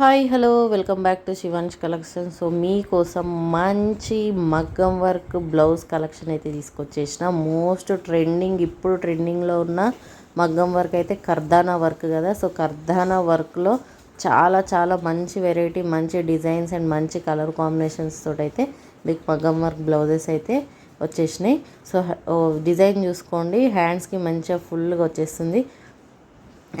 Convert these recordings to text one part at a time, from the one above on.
Hi hello welcome back to Shivan's collection. So మీకోసం మంచి మగ్గం వర్క్ బ్లౌజ్ కలెక్షన్ అయితే తీసుకొచ్చేసిన. మోస్ట్ ట్రెండింగ్ ఇప్పుడు ట్రెండింగ్లో ఉన్న మగ్గం వర్క్ అయితే కర్దానా వర్క్ కదా. సో కర్దానా వర్క్లో చాలా చాలా మంచి వెరైటీ మంచి డిజైన్స్ అండ్ మంచి కలర్ కాంబినేషన్స్ తోటి అయితే మీకు మగ్గం వర్క్ బ్లౌజెస్ అయితే వచ్చేసినాయి. సో డిజైన్ చూసుకోండి. హ్యాండ్స్కి మంచిగా ఫుల్గా వచ్చేస్తుంది.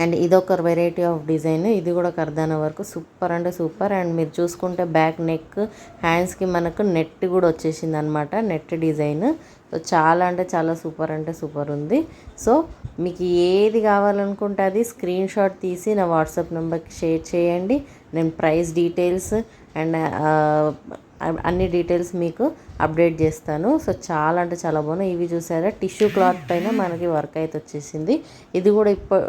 అండ్ ఇదొక వెరైటీ ఆఫ్ డిజైన్ ఇది కూడా కర్దాన వరకు. సూపర్ అంటే సూపర్. అండ్ మీరు చూసుకుంటే బ్యాక్ నెక్ హ్యాండ్స్కి మనకు నెట్ కూడా వచ్చేసింది అనమాట నెట్ డిజైన్. సో చాలా అంటే చాలా సూపర్ అంటే సూపర్ ఉంది. సో మీకు ఏది కావాలనుకుంటే అది స్క్రీన్ షాట్ తీసి నా వాట్సాప్ నెంబర్కి షేర్ చేయండి. నేను ప్రైస్ డీటెయిల్స్ అండ్ అన్ని డీటెయిల్స్ మీకు అప్డేట్ చేస్తాను. సో చాలా అంటే చాలా బాగున్నాయి. ఇవి చూసారా? టిష్యూ క్లాత్ పైన మనకి వర్క్ అయితే వచ్చేసింది. ఇది కూడా ఇప్పుడు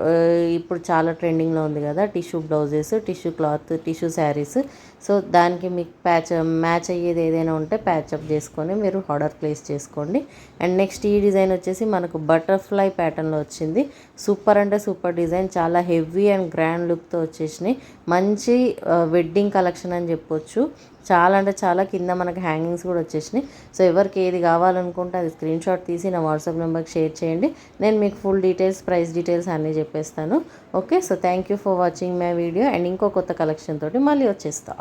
ఇప్పుడు చాలా ట్రెండింగ్లో ఉంది కదా? Tissue blouses tissue cloth tissue saris. So దానికి మీకు ప్యాచ్ మ్యాచ్ అయ్యేది ఏదైనా ఉంటే ప్యాచప్ చేసుకొని మీరు ఆర్డర్ ప్లేస్ చేసుకోండి. అండ్ నెక్స్ట్ ఈ డిజైన్ వచ్చేసి మనకు బటర్ఫ్లై ప్యాటర్న్లో వచ్చింది. సూపర్ అంటే సూపర్ డిజైన్. చాలా హెవీ అండ్ గ్రాండ్ లుక్తో వచ్చేసినాయి. మంచి వెడ్డింగ్ కలెక్షన్ అని చెప్పొచ్చు. చాలా అంటే చాలా కింద మనకి హ్యాంగింగ్స్ కూడా వచ్చేసినాయి. సో ఎవరికి ఏది కావాలనుకుంటే అది స్క్రీన్ షాట్ తీసి నా వాట్సాప్ నెంబర్కి షేర్ చేయండి. నేను మీకు ఫుల్ డీటెయిల్స్ ప్రైస్ డీటెయిల్స్ అన్నీ చెప్పేస్తాను. Okay so thank you for watching my video and ఇంకో కొత్త కలెక్షన్ తోటి మళ్ళీ వచ్చేస్తా.